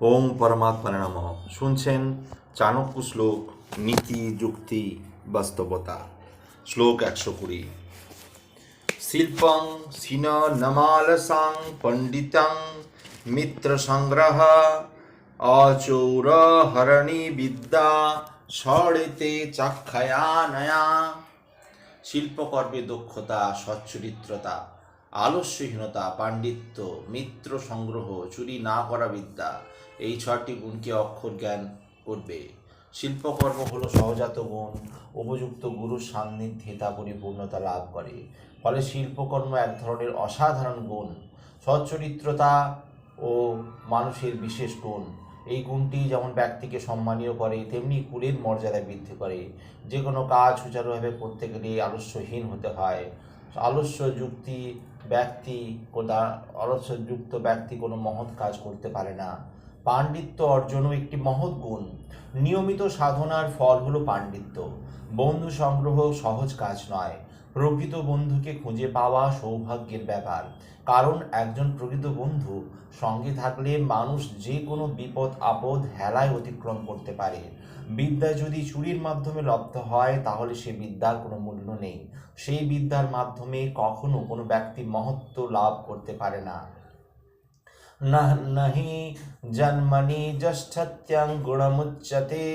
ওম পরমাত্মা নম। শুনছেন চাণক্য শ্লোক নীতি যুক্তি বাস্তবতা, শ্লোক একশো কুড়ি। শিল্পং সিন নমালসাং পণ্ডিতং মিত্র সংগ্রহ অচৌর হরণী বিদ্যা ষড়েতে চাক্ষয়া নয়া শিল্পকর্মে দক্ষতা সচ্চরিত্রতা আলস্যহীনতা, পাণ্ডিত্য মিত্র সংগ্রহ চুরি না করা বিদ্যা এই ছয়টি গুণকে অক্ষর জ্ঞান করবে। শিল্পকর্ম হলো সহজাত গুণ, উপযুক্ত গুরুর সান্নিধ্যে তা পরিপূর্ণতা লাভ করে। ফলে শিল্পকর্ম এক ধরনের অসাধারণ গুণ। সচ্চরিত্রতা ও মানুষের বিশেষ গুণ। এই গুণটি যেমন ব্যক্তিকে সম্মানীয় করে, তেমনি কুলের মর্যাদা বৃদ্ধি করে। যে কোনো কাজ সুচারুভাবে করতে গেলে আলস্যহীন হতে হয়। আলস্য যুক্তি ব্যক্তি আলস্যযুক্ত ব্যক্তি কোনো মহৎ কাজ করতে পারে না। পাণ্ডিত্য অর্জনও একটি মহৎ গুণ। নিয়মিত সাধনার ফল হলো পাণ্ডিত্য। বন্ধু সংগ্রহ সহজ কাজ নয়। প্রকৃত বন্ধুকে খুঁজে পাওয়া সৌভাগ্যের ব্যাপার। কারণ একজন প্রকৃত বন্ধু সঙ্গে থাকলে মানুষ যে কোনো বিপদ, আপদ, হেলায় অতিক্রম করতে পারে। বিদ্যা যদি চুরির মাধ্যমে লব্ধ হয়, তাহলে সে বিদ্যার কোনো মূল্য নেই। সেই বিদ্যার মাধ্যমে কখনো কোনো ব্যক্তি মহত্ব লাভ করতে পারে না। नहि जन्मनि ज्येष्ठत्यं गुणमुच्यते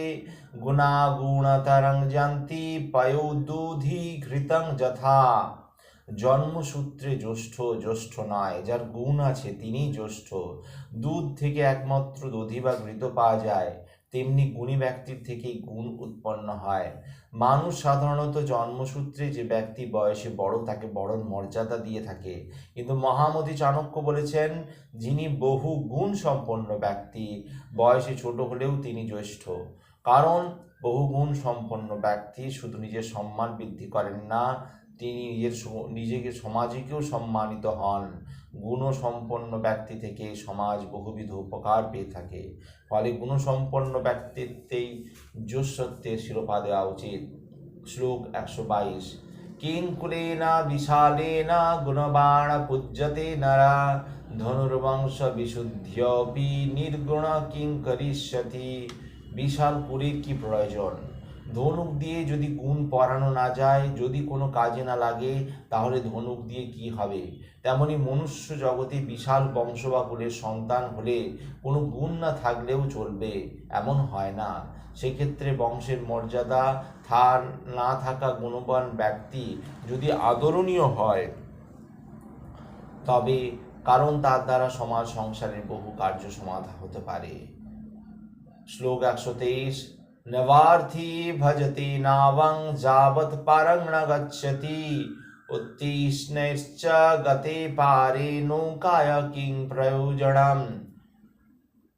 गुणागुणतरं जानति পয়োদুধিঘৃতং যথা জন্মসূত্রে জ্যেষ্ঠ জ্যেষ্ঠ নয় যার গুণ আছে তিনি জ্যেষ্ঠ দুধ থেকে একমাত্র দধি বা ঘৃত পাওয়া যায় তেমনি গুণী ব্যক্তির থেকেই গুণ উৎপন্ন হয়। মানুষ সাধারণত জন্মসূত্রে যে ব্যক্তি বয়সে বড় তাকে বড় মর্যাদা দিয়ে থাকে। কিন্তু মহামতি চাণক্য বলেছেন, যিনি বহু গুণ সম্পন্ন ব্যক্তি, বয়সে ছোট হলেও তিনি জ্যেষ্ঠ। কারণ, বহু গুণ সম্পন্ন ব্যক্তি শুধু নিজের সম্মান বৃদ্ধি করেন না, তিনি নিজের নিজেকে সমাজেকেও সম্মানিত হন। গুণসম্পন্ন ব্যক্তি থেকে সমাজ বহুবিধ উপকার পেয়ে থাকে। ফলে গুণসম্পন্ন ব্যক্তিত্বেই যশত্বের শিরোপা দেওয়া উচিত। শ্লোক একশো বাইশ। কিঙ্কুলেন বিশালেন গুণবাণ পূজ্যতে নরা ধনুর্বংশ বিশুদ্ধ্যপি নির্গুণ কিং করিষ্যতি। বিশাল কুলের কি প্রয়োজন? ধনুক দিয়ে যদি গুণ পড়ানো না যায়, যদি কোনো কাজে না লাগে, তাহলে ধনুক দিয়ে কি হবে? তেমনি মনুষ্য জগতে বিশাল বংশ বা কুলের সন্তান হলে কোনো গুণ না থাকলেও চলবে, এমন হয় না। সেক্ষেত্রে বংশের মর্যাদা থার না থাকা গুণবান ব্যক্তি যদি আদরণীয় হয়, তবে কারণ তার দ্বারা সমাজ সংসারের বহু কার্য সমাধা হতে পারে। শ্লোক একশো তেইশ নবার্থী ভজতি নাবং যাবৎ পারং ন গচ্ছতি উত্তীষ্ণৈশ্চ গতে পারে নৌকায় কিং প্রয়োজনম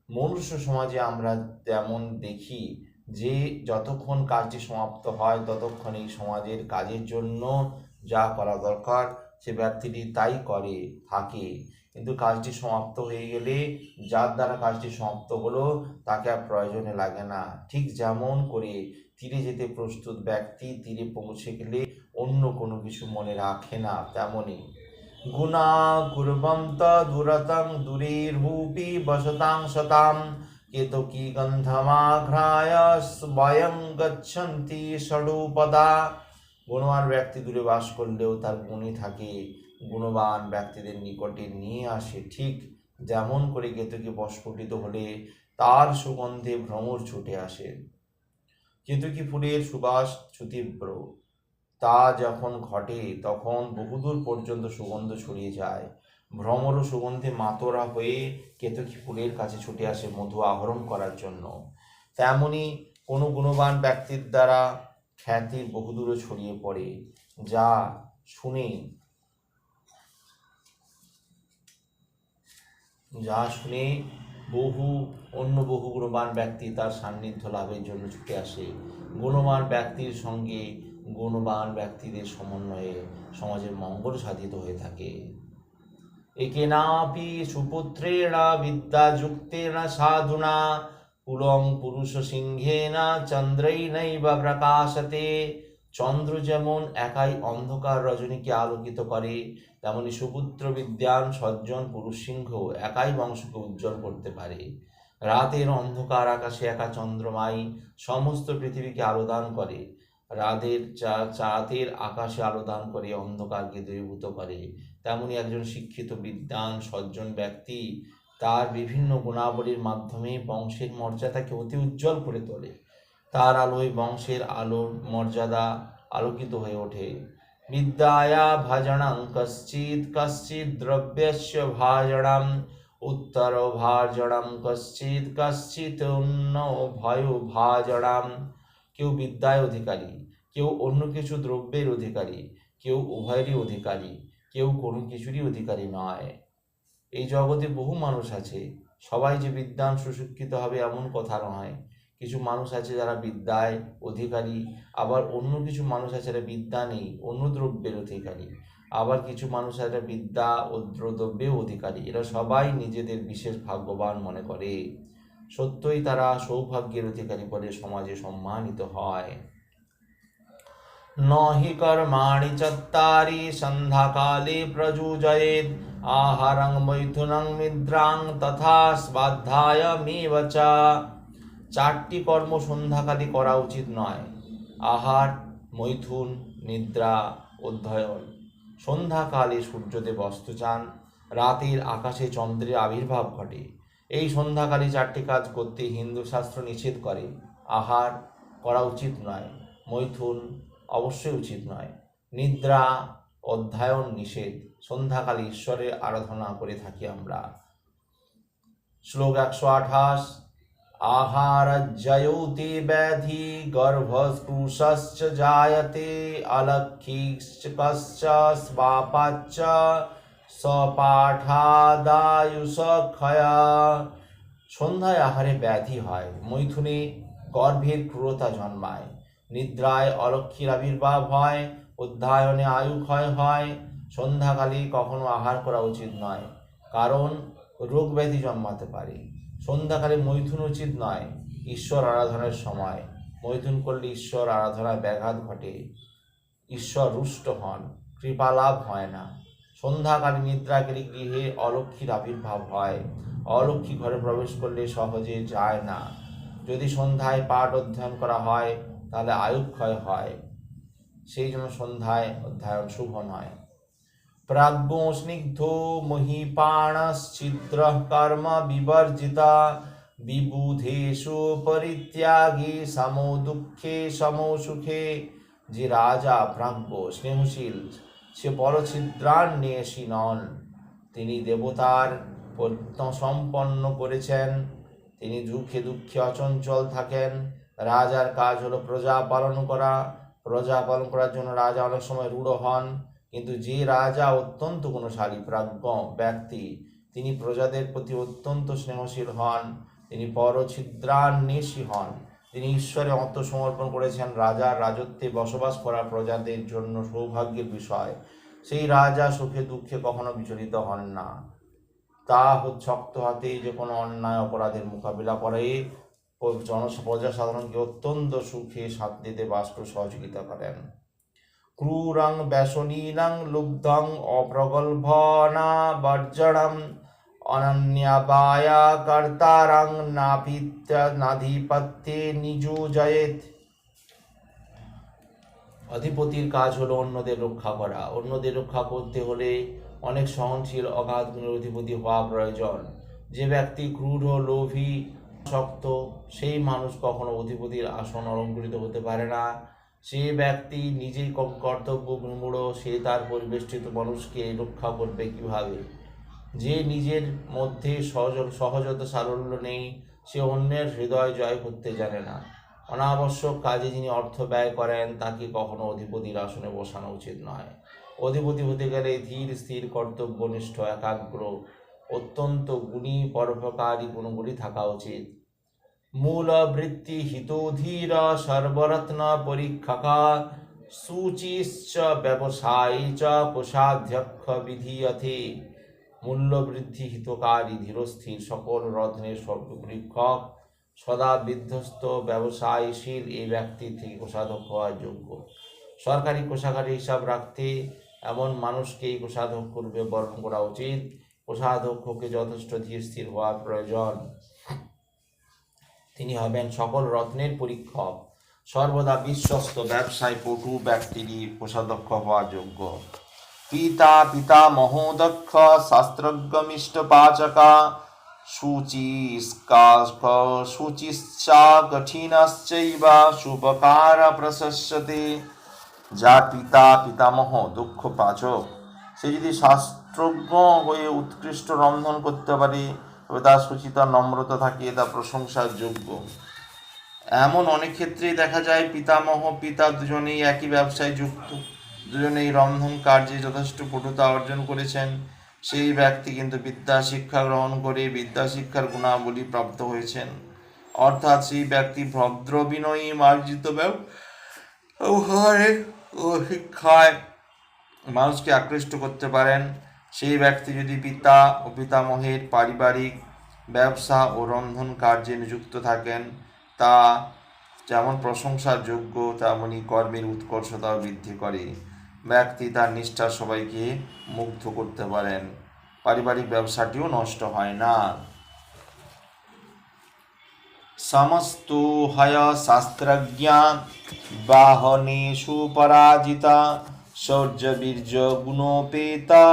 মনুষ্য সমাজে আমরা তেমন দেখি যে যতক্ষণ কাজটি সমাপ্ত হয়, ততক্ষণ এই সমাজের কাজের জন্য যা করা দরকার, সে ব্যক্তিটি তাই করে, থাকে। কিন্তু কাজটি সমাপ্ত হয়ে গেলে, যার দ্বারা কাজটি সমাপ্ত হলো, তাকে আর প্রয়োজনে লাগে না। ঠিক যেমন করে তীরে যেতে প্রস্তুত ব্যক্তি তীরে পৌঁছে গেলে অন্য কোনো কিছু মনে রাখে না, তেমনই। গুণা কুর্বন্ত দুরতং দূরের্ভূপি বসতাং শতাম কেতকী গন্ধমাঘ্রায় স্বয়ং গচ্ছন্তি ষডুপদা। গুণবান ব্যক্তি দূরে বাস করলেও তার গুণই থাকে। গুণবান ব্যক্তিদের নিকটে নিয়ে আসে, ঠিক যেমন করে কেতকী বস্ফুটিত হলে তার সুগন্ধে ভ্রমর ছুটে আসে। কেতকী ফুলের সুবাস সুতীব্র তা যখন ঘটে, তখন বহুদূর পর্যন্ত সুগন্ধ ছড়িয়ে যায়। ভ্রমর সুগন্ধে মাতোরা হয়ে কেতকী ফুলের কাছে ছুটে আসে মধু আহরণ করার জন্য। তেমনি কোনো গুণবান ব্যক্তির দ্বারা খ্যাতি বহুদূরে ছড়িয়ে পড়ে, যা শুনে যা শুনে বহু, অন্য বহু গুণবান ব্যক্তি তার সান্নিধ্য লাভের জন্য ছুটে আসে। গুণবান ব্যক্তির সঙ্গে গুণবান ব্যক্তিদের সমন্বয়ে সমাজের মঙ্গল সাধিত হয়ে থাকে। একেনাপি সুপুত্রেণ বিদ্যাযুক্তেন সাধুনা কুলং পুরুষ সিংহেন চন্দ্রৈনৈব প্রকাশতে। চন্দ্র যেমন একাই অন্ধকার রজনীকে আলোকিত করে তেমনি সুপুত্র বিদ্যান সজ্জন পুরুষ সিংহ একাই বংশকে উজ্জ্বল করতে পারে। রাতের অন্ধকার আকাশে একা চন্দ্রমাই সমস্ত পৃথিবীকে আলো দান করে। রাতের চা- চা- রাতের আকাশে আলো দান করে, অন্ধকারকে দূরীভূত করে। তেমনি একজন শিক্ষিত বিদ্বান সজ্জন ব্যক্তি তার বিভিন্ন গুণাবলীর মাধ্যমে বংশের মর্যাদাকে অতি উজ্জ্বল করে তোলে। তার আলোয় বংশের আলোর মর্যাদা আলোকিত হয়ে ওঠে। বিদ্যায়া ভাজনং কশ্চিৎ কশ্চিৎ দ্রব্যস্য ভাজনম উত্তর ভাজনম কশ্চিৎ কশ্চিৎ অন্য ভয় ভাজনম কেউ বিদ্যায় অধিকারী, কেউ অন্য কিছু দ্রব্যের অধিকারী, কেউ উভয়েরই অধিকারী, কেউ কোনো কিছুরই অধিকারী নয়। এই জগতে বহু মানুষ আছে, সবাই যে বিদ্যান সুশিক্ষিত হবে এমন কথা নয়। কিছু মানুষ আছে যারা বিদ্যায় অধিকারী, আবার অন্য কিছু মানুষ আছে যারা বিদ্যা নেই, অন্য দ্রব্যের অধিকারী, আবার কিছু মানুষ আছে বিদ্যা ও দ্রব্যেও অধিকারী। এরা সবাই নিজেদের বিশেষ ভাগ্যবান মনে করে। সত্যই তারা সৌভাগ্যের অধিকারী করে সমাজে সম্মানিত হয়। নহি কর্মাণি চত্তারি সন্ধ্যাকালে প্রযুজয়েদ আহারং মৈথুনং নিদ্রাং তথা স্বাধ্যায়মেব চ। চারটি কর্ম সন্ধ্যাকালে করা উচিত নয়। আহার, মৈথুন, নিদ্রা, অধ্যয়ন। সন্ধ্যাকালে সূর্যদেব অস্ত চান রাতের আকাশে চন্দ্রের আবির্ভাব ঘটে। এই সন্ধ্যাকালে চারটি কাজ করতে হিন্দু শাস্ত্র নিষেধ করে। আহার করা উচিত নয়, মৈথুন অবশ্যই উচিত নয়। নিদ্রা, অধ্যায়ন নিষেধ। সন্ধ্যাকালে ঈশ্বরের আরাধনা করে থাকি আমরা। শ্লোক একশো আঠাশ আহার জয়ৌতি ব্যাধি গর্ভস্পৃশশ্চ জায়তে অলক্ষিশ্চ কশ্চ ক্ষয়া সন্ধ্যায় আহারে ব্যাধি হয়। মৈথুনে গর্ভের ক্রূরতা জন্মায়। নিদ্রায় অলক্ষীর আবির্ভাব হয়। অধ্যায়নে আয়ু ক্ষয় হয়। সন্ধ্যাকালে কখনো আহার করা উচিত নয়। কারণ রোগ ব্যাধি জন্মাতে পারে। সন্ধ্যাকালে মৈথুন উচিত নয়, ঈশ্বর আরাধনার সময়। মৈথুন করলে ঈশ্বর আরাধনায় ব্যাঘাত ঘটে। ঈশ্বর রুষ্ট হন, কৃপালাভ হয় না। সন্ধ্যাকালে নিদ্রাকারী গৃহে অলক্ষীর আবির্ভাব হয়। অলক্ষী ঘরে প্রবেশ করলে সহজে যায় না। যদি সন্ধ্যায় পাঠ অধ্যয়ন করা হয়, তাহলে আয়ুক্ষয় হয়। সেই জন্য সন্ধ্যায় অধ্যয়ন শুভ নয়। প্রাজ্ঞ স্নিগ্ধ মহিপাণশ্ছিদ্র কর্ম বিবর্জিতা বিবুধেষু পরিত্যাগী সমো দুঃখে সমো সুখে যে রাজা প্রাজ্ঞ স্নেহশীল সে বড় ছিদ্রান্বেষী নন তিনি দেবতার সম্পন্ন করেছেন। তিনি দুঃখে দুঃখে অচঞ্চল থাকেন। রাজার কাজ হলো প্রজা পালন করা। প্রজা পালন করার জন্য রাজা অনেক সময় রূঢ় হন। কিন্তু যে রাজা অত্যন্ত গুণশালী, প্রাজ্ঞ ব্যক্তি, তিনি প্রজাদের প্রতি অত্যন্ত স্নেহশীল হন, তিনি পরছিদ্রান্বেষী হন, তিনি ঈশ্বরে আত্মসমর্পণ করেছেন, রাজার রাজত্বে বসবাস করা প্রজাদের জন্য সৌভাগ্যের বিষয়। সেই রাজা সুখে দুঃখে কখনো বিচলিত হন না। তা শক্ত হাতে যে কোনো অন্যায় অপরাধের মোকাবিলা করে জন প্রজাসাধারণকে অত্যন্ত সুখে শান্তিতে বাস্প সহযোগিতা করেন। ক্রূরং ব্যসনীনং লুব্ধং অপ্রগল্ভনা বর্জনম অনন্যাবায়া কর্তারং নাপিত্য নাধিপত্যে নিযুজয়েত। অধিপতির কাজ হলো অন্যদের রক্ষা করা। অন্যদের রক্ষা করতে হলে অনেক সহনশীল, অগাধ গুণের অধিপতি হওয়া প্রয়োজন। যে ব্যক্তি ক্রূর, লোভী, শক্ত, সেই মানুষ কখনো অধিপতির আসন অলঙ্কৃত হতে পারে না। সে ব্যক্তি নিজেই কর্তব্য বিমূঢ় সে তার পরিবেষ্টিত মানুষকে রক্ষা করবে কীভাবে? যে নিজের মধ্যে সহজ, সহজতা সারল্য নেই, সে অন্যের হৃদয় জয় করতে জানে না। অনাবশ্যক কাজে যিনি অর্থ ব্যয় করেন, তাকে কখনো অধিপতির আসনে বসানো উচিত নয়। অধিপতি হতে গেলে ধীর, স্থির, কর্তব্যনিষ্ঠ, একাগ্র, অত্যন্ত গুণী, পরোপকারী গুণগুলি থাকা উচিত। মূল বৃত্তি হিতোধীর সর্বরত্ন পরীক্ষকা সূচিশ্চ ব্যবসায়ী চ কোষাধ্যক্ষ বিধীয়তে মূল্যবৃদ্ধি হিতকারী ধীরস্থির সকল রত্নের সর্বপরীক্ষক সদা বিধ্বস্ত ব্যবসায়ীশীল এই ব্যক্তি থেকে কোষাধ্যক্ষ হওয়ার যোগ্য। সরকারি কোষাগারে হিসাব রাখতে এমন মানুষকেই কোষাধ্যক্ষ রূপে বরণ করা উচিত। কোষাধ্যক্ষকে যথেষ্ট ধীর স্থির প্রয়োজন। তিনি হবেন সকল রত্নের পরীক্ষক। সর্বদা বিশ্বস্ত ব্যবসায়, পটু ব্যক্তিরই কোষাধ্যক্ষ হওয়া যোগ্য। পিতা পিতা মহোদক্ষ, শাস্ত্রজ্ঞমিষ্ট পাচকা শুচিশ্চা কঠিনশ্চৈব, শুভকার প্রশস্যতে। যার পিতা পিতামহ দক্ষ পাচক। সে যদি শাস্ত্রজ্ঞ হয়ে উৎকৃষ্ট রন্ধন করতে পারে তবে তার সুচিতা নম্রতা থাকে তা প্রশংসার যোগ্য। এমন অনেক ক্ষেত্রেই দেখা যায় পিতামহ, পিতা দুজনেই একই ব্যবসায় যুক্ত, দুজনেই রন্ধন কার্যে যথেষ্ট পটুতা অর্জন করেছেন। সেই ব্যক্তি কিন্তু বিদ্যা শিক্ষা গ্রহণ করে বিদ্যা শিক্ষার গুণাবলী প্রাপ্ত হয়েছেন। অর্থাৎ সেই ব্যক্তি ভদ্র বিনয়ী মার্জিত ব্যবহারে ও শিক্ষায় মানুষকে আকৃষ্ট করতে পারেন। সেই ব্যক্তি যদি পিতা ও পিতামহের পারিবারিক ব্যবসা ও রন্ধন কার্যে নিযুক্ত থাকেন, তা যেমন প্রশংসার যোগ্য তেমনই কর্মের উৎকর্ষতাও বৃদ্ধি করে। ব্যক্তি তার নিষ্ঠার সবাইকে মুগ্ধ করতে পারেন। পারিবারিক ব্যবসাটিও নষ্ট হয় না। সমস্ত হয় শাস্ত্রজ্ঞা বাহনেষু পরাজিতা শৌর্য বীর্য গুণোপেতা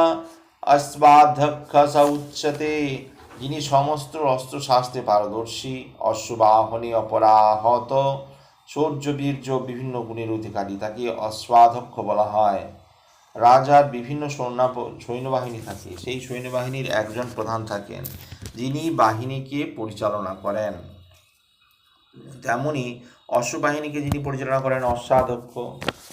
অশ্বাধ্যক্ষ উচ্চতে যিনি সমস্ত অস্ত্রশাস্ত্রে পারদর্শী, অশ্ববাহনে অপরাহত শৌর্য বীর্য বিভিন্ন গুণের অধিকারী, তাকে অশ্বাধ্যক্ষ বলা হয়। রাজার বিভিন্ন সৈন্য সৈন্যবাহিনী থাকে। সেই সৈন্যবাহিনীর একজন প্রধান থাকেন, যিনি বাহিনীকে পরিচালনা করেন। তেমনি অশ্ববাহিনীকে যিনি পরিচালনা করেন অশ্বাধ্যক্ষ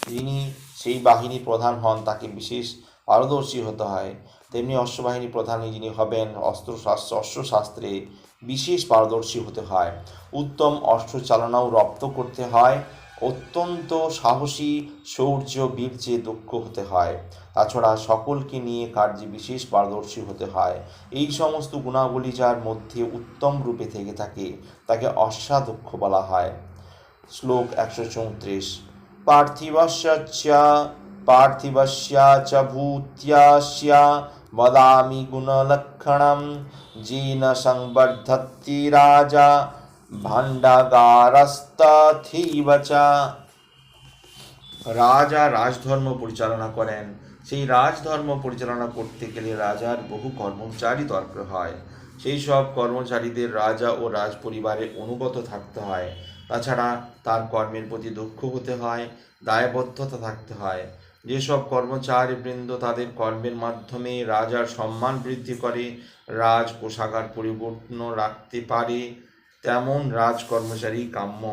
যিনি সেই বাহিনী প্রধান হন, তাকে বিশেষ পারদর্শী হতে হয়। তেমনি অশ্ববাহিনী প্রধান যিনি হবেন, অস্ত্র অস্ত্রশাস্ত্রে বিশেষ পারদর্শী হতে হয়। উত্তম অস্ত্র চালনাও রপ্ত করতে হয়। অত্যন্ত সাহসী, শৌর্য, বীর্যে দক্ষ হতে হয়। তাছাড়া সকলকে নিয়ে কার্যে বিশেষ পারদর্শী হতে হয়। এই সমস্ত গুণাবলী যার মধ্যে উত্তম রূপে থেকে থাকে, তাকে অশ্বাদক্ষ বলা হয়। শ্লোক একশো চৌত্রিশ। পার্থিবস্য পার্থিবস্য চ ভূত্যাস্য वदामि गुणलक्षणं येन संवर्धति राजा ভাণ্ডাগারস্তথৈব চ রাজা রাজধর্ম পরিচালনা করেন সেই রাজধর্ম পরিচালনা করতে গেলে রাজার বহু কর্মচারী দরকার হয় সেই সব কর্মচারীদের রাজা ও রাজ পরিবারের অনুগত থাকতে হয় তাছাড়া তার কর্মের প্রতি দক্ষ হতে হয় দায়বদ্ধতা থাকতে হয় যেসব কর্মচারী বৃন্দ তাদের কর্মের মাধ্যমে রাজার সম্মান বৃদ্ধি করে, রাজ কোষাগার পরিবর্তন রাখতে পারে, তেমন রাজ কর্মচারী কাম্য।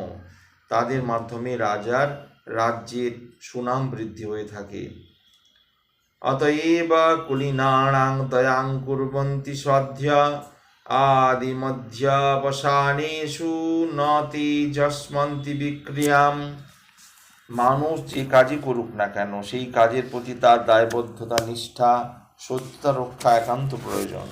তাদের মাধ্যমে রাজার রাজ্যের সুনাম বৃদ্ধি হয়ে থাকে। অতএব কুলীনানাং দয়াং কুর্বন্তি সধ্য আদিমধ্যাবসানেষু ন তেজস্মন্তি বিক্রিয়াম। মানুষ যে কাজই করুক না কেন, সেই কাজের প্রতি তার দায়বদ্ধতা, নিষ্ঠা, সত্যতা, রক্ষা একান্ত প্রয়োজন।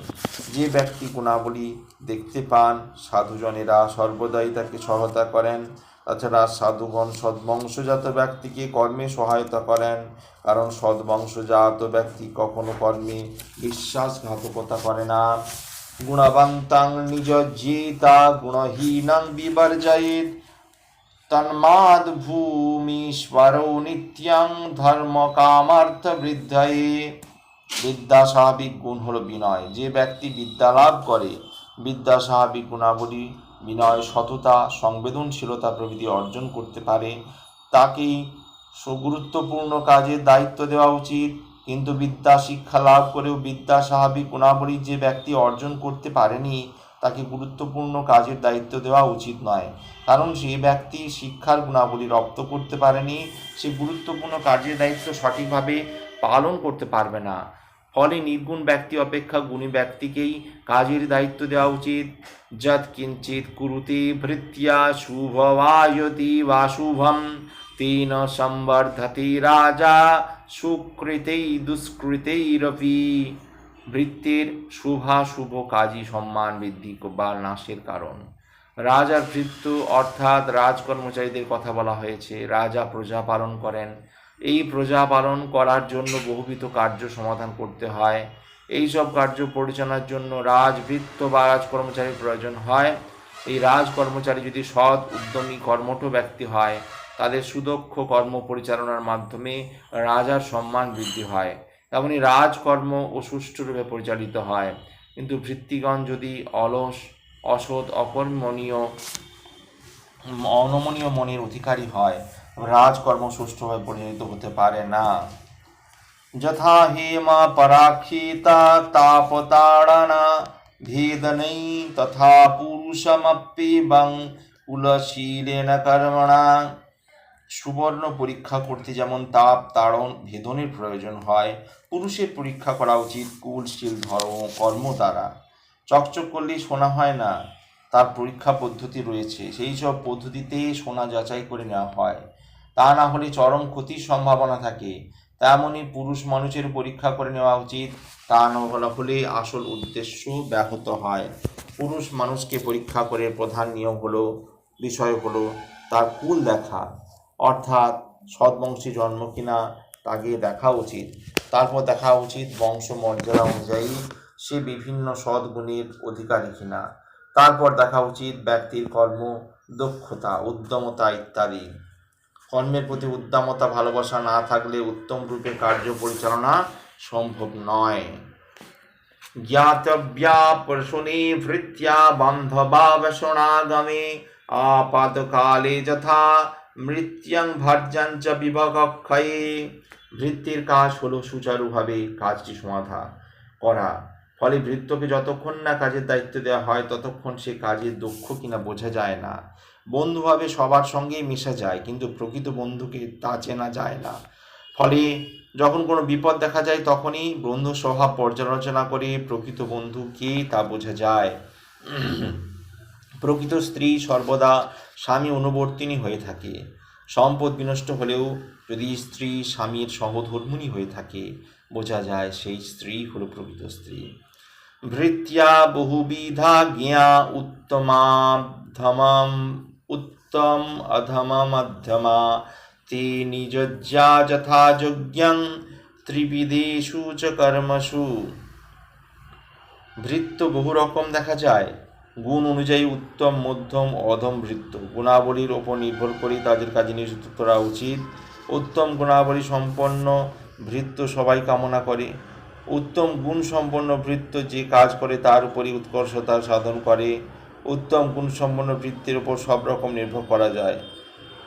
যে ব্যক্তি গুণাবলী দেখতে পান, সাধুজনেরা সর্বদাই তাকে সহায়তা করেন। তাছাড়া সাধুগণ সদ্বংশজাত ব্যক্তিকে কর্মে সহায়তা করেন, কারণ সদ্বংশজাত ব্যক্তি কখনো কর্মে বিশ্বাসঘাতকতা করে না। গুণবন্তাং নিজ জিতা, গুণহীনাং বিবর্জয়েত। তন্মাদ ভূমিশ্বরৌ নিত্যং ধর্ম কামার্থ বৃদ্ধয়ে বিদ্যা স্বাভাবিক গুণ হলো বিনয়। যে ব্যক্তি বিদ্যা লাভ করে বিদ্যা স্বাভাবিক গুণাবলী বিনয় সততা, সংবেদনশীলতা প্রভৃতি অর্জন করতে পারে, তাকেই সুগুরুত্বপূর্ণ কাজের দায়িত্ব দেওয়া উচিত। কিন্তু বিদ্যা শিক্ষা লাভ করেও বিদ্যা স্বাভাবিক গুণাবলী যে ব্যক্তি অর্জন করতে পারেনি তাকে গুরুত্বপূর্ণ কাজের দায়িত্ব দেওয়া উচিত নয়। কারণ সেই ব্যক্তি শিক্ষার গুণাবলী রপ্ত করতে পারেনি, সে গুরুত্বপূর্ণ কাজের দায়িত্ব সঠিকভাবে পালন করতে পারবে না। ফলে নির্গুণ ব্যক্তি অপেক্ষা গুণী ব্যক্তিকেই কাজের দায়িত্ব দেওয়া উচিত। যৎ কিঞ্চিত কুরুতে ভৃত্যা শুভবায়তি বা শুভম তেন সম্বর্ধতি রাজা সুকৃতেই দুষ্কৃতেইরপি ভৃত্যের শুভাশুভ কাজই সম্মান বৃদ্ধি বা নাশের কারণ। রাজার ভৃত্য অর্থাৎ রাজকর্মচারীদের কথা বলা হয়েছে, রাজা প্রজা পালন করেন। এই প্রজা পালন করার জন্য বহুবিধ কার্য সমাধান করতে হয়। এই সব কার্য পরিচালনার জন্য রাজভৃত্য বা রাজকর্মচারীর প্রয়োজন হয়। এই রাজ কর্মচারী যদি সৎ, উদ্যমী, কর্মঠ ব্যক্তি হয়, তাদের সুদক্ষ কর্ম পরিচালনার মাধ্যমে রাজার সম্মান বৃদ্ধি হয়। তেমনি রাজকর্ম ও সুষ্ঠুরূপে পরিচালিত হয়। কিন্তু ভৃত্তিগণ যদি অলস, অসৎ অকর্মণীয় অনমনীয় মনের অধিকারী হয় রাজকর্ম সুষ্ঠুভাবে পরিচালিত হতে পারে না। যথা হেম পরাক্ষিতা তাপতাড়না ভেদনৈ তথা পুরুষমপ্যেবং কুলশীলেন কর্মণা। সুবর্ণ পরীক্ষা করতে যেমন তাপ, তাড়ন, ভেদনের প্রয়োজন হয়, পুরুষের পরীক্ষা করা উচিত কুলশীল ধর্ম, কর্ম দ্বারা। চকচক করলেই শোনা হয় না, তার পরীক্ষা পদ্ধতি রয়েছে, সেই সব পদ্ধতিতে সোনা যাচাই করে নেওয়া হয়। তা না হলে চরম ক্ষতির সম্ভাবনা থাকে। তেমনই পুরুষ মানুষের পরীক্ষা করে নেওয়া উচিত, তা না হলে হলে আসল উদ্দেশ্য ব্যাহত হয়। পুরুষ মানুষকে পরীক্ষা করে প্রধান নিয়ম হলো, বিষয় হলো তার কুল দেখা। অর্থাৎ সৎবংশী জন্ম কিনা তাকে দেখা উচিত। তারপর দেখা উচিত বংশ মর্যাদা অনুযায়ী সে বিভিন্ন সদ্গুণের অধিকারী কিনা। তারপর দেখা উচিত ব্যক্তির কর্ম দক্ষতা, উদ্যমতা ইত্যাদি। কর্মের প্রতি উদ্যমতা, ভালোবাসা না থাকলে উত্তম রূপে কার্য পরিচালনা সম্ভব নয়। জ্ঞাতব্যা পরশুনি ভৃত্য়া বান্ধবা বসনাগমে, আপাতকালে যথা মৃত্যং ভার্যং চ বিভক্ষয়ে ভৃত্যের কাজ হলো সুচারুভাবে কাজটি সমাধা করা। ফলে ভৃত্যকে যতক্ষণ না কাজের দায়িত্ব দেওয়া হয়, ততক্ষণ সে কাজে দক্ষ কিনা বোঝা যায় না। বন্ধুভাবে সবার সঙ্গেই মেশা যায়, কিন্তু প্রকৃত বন্ধুকে তা চেনা যায় না। ফলে যখন কোনো বিপদ দেখা যায়, তখনই বন্ধু স্বভাব পর্যালোচনা করে প্রকৃত বন্ধু কে তা বোঝা যায়। প্রকৃত স্ত্রী সর্বদা স্বামী অনুবর্তিনী হয়ে থাকে। সম্পদ বিনষ্ট হলেও যদি স্ত্রী স্বামীর সহধর্মিণী হয়ে থাকে, বোঝা যায় সেই স্ত্রী হলো প্রকৃত স্ত্রী। ভৃত্যা বহুবিধা জ্ঞা উত্তমাধমম উত্তম অধম মধ্যমা তে নিজজ্জা যথা যোগ্যং ত্রিবিধেষু চ কর্মসু। ভৃত্য বহু রকম দেখা যায়। গুণ অনুযায়ী উত্তম, মধ্যম, অধম ভৃত্য গুণাবলীর ওপর নির্ভর করে তাদের কাজে নিযুক্ত করা উচিত। উত্তম গুণাবলী সম্পন্ন ভৃত্য সবাই কামনা করে। উত্তম গুণ সম্পন্ন ভৃত্য যে কাজ করে তার উপরই উৎকর্ষতা সাধন করে। উত্তম গুণ সম্পন্ন বৃত্তের উপর সব রকম নির্ভর করা যায়।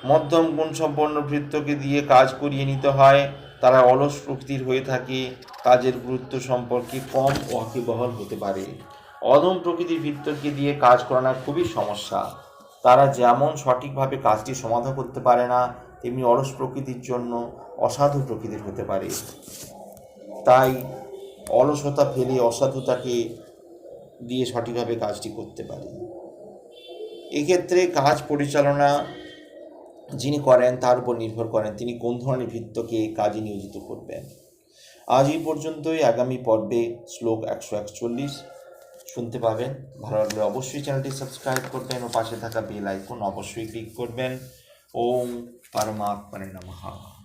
মধ্যম গুণ সম্পন্ন ভৃত্যকে দিয়ে কাজ করিয়ে নিতে হয়। তারা অলস প্রকৃতির হয়ে থাকে। কাজের গুরুত্ব সম্পর্কে কম ওয়াকিবহল হতে পারে। অদম প্রকৃতির ভৃত্যকে দিয়ে কাজ করানো খুবই সমস্যা। তারা যেমন সঠিকভাবে কাজটি সমাধা করতে পারে না, তেমনি অলস প্রকৃতির জন্য অসাধু প্রকৃতির হতে পারে। তাই অলসতা ফেলে অসাধুতাকে দিয়ে সঠিকভাবে কাজটি করতে পারে। এক্ষেত্রে কাজ পরিচালনা যিনি করেন, তার উপর নির্ভর করেন তিনি কোন ধরনের ভৃত্যকে কাজে নিয়োজিত করবেন। আজ এই পর্যন্তই। আগামী পর্বে শ্লোক একশো একচল্লিশ। শুনতে পাবেন। ভালো লাগলে অবশ্যই চ্যানেলটি সাবস্ক্রাইব করবেন ও পাশে থাকা বেল আইকন অবশ্যই ক্লিক করবেন। ওম পরমাত্মনে নমঃ।